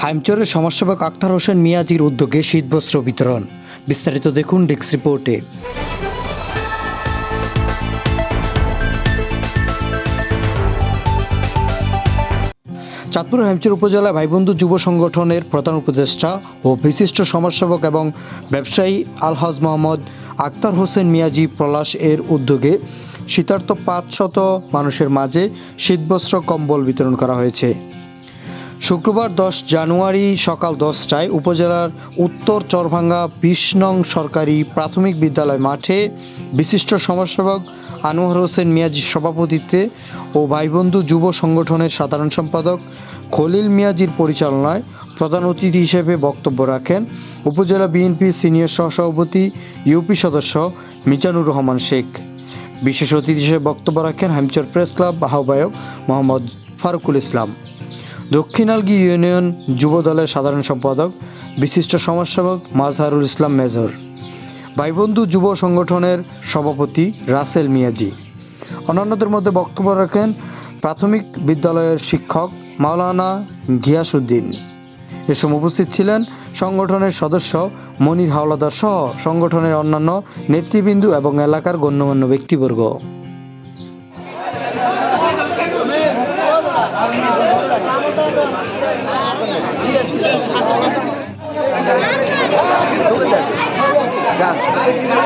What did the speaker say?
হাইমচরের সমাজসেবক আক্তার হোসেন মিয়াজির উদ্যোগে শীতবস্ত্র বিতরণ। বিস্তারিত দেখুন ডেস্ক রিপোর্টে। চাঁদপুর হেমচর উপজেলা ভাইবন্ধু যুব সংগঠনের প্রধান উপদেষ্টা ও বিশিষ্ট সমাজসেবক এবং ব্যবসায়ী আলহাজ মোহাম্মদ আক্তার হোসেন মিয়াজি পলাশ এর উদ্যোগে শীতার্থ পাঁচশত মানুষের মাঝে শীতবস্ত্র কম্বল বিতরণ করা হয়েছে। শুক্রবার দশ জানুয়ারি সকাল দশটায় উপজেলার উত্তর চরভাঙ্গা বিশ নং সরকারি প্রাথমিক বিদ্যালয় মাঠে বিশিষ্ট সমাজসেবক আনোয়ার হোসেন মিয়াজির সভাপতিত্বে ও ভাইবন্ধু যুব সংগঠনের সাধারণ সম্পাদক খলিল মিয়াজির পরিচালনায় প্রধান অতিথি হিসেবে বক্তব্য রাখেন উপজেলা বিএনপি সিনিয়র সহসভাপতি, ইউপি সদস্য মিজানুর রহমান শেখ। বিশেষ অতিথি হিসেবে বক্তব্য রাখেন হামচর প্রেস ক্লাব আহ্বায়ক মোহাম্মদ ফারুকুল ইসলাম। দক্ষিণালগি ইউনিয়ন যুব দলের সাধারণ সম্পাদক, বিশিষ্ট সমাজসেবক মাজহারুল ইসলাম মেজর। ভাইবন্ধু যুব সংগঠনের সভাপতি রাসেল মিয়াজি। অন্যান্যদের মধ্যে বক্তব্য রাখেন প্রাথমিক বিদ্যালয়ের শিক্ষক মাওলানা গিয়াসুদ্দিন এ সময় উপস্থিত ছিলেন সংগঠনের সদস্য মনির হাওলাদার সহ সংগঠনের অন্যান্য নেতৃবৃন্দ এবং এলাকার গণ্যমান্য ব্যক্তিবর্গ। Gracias.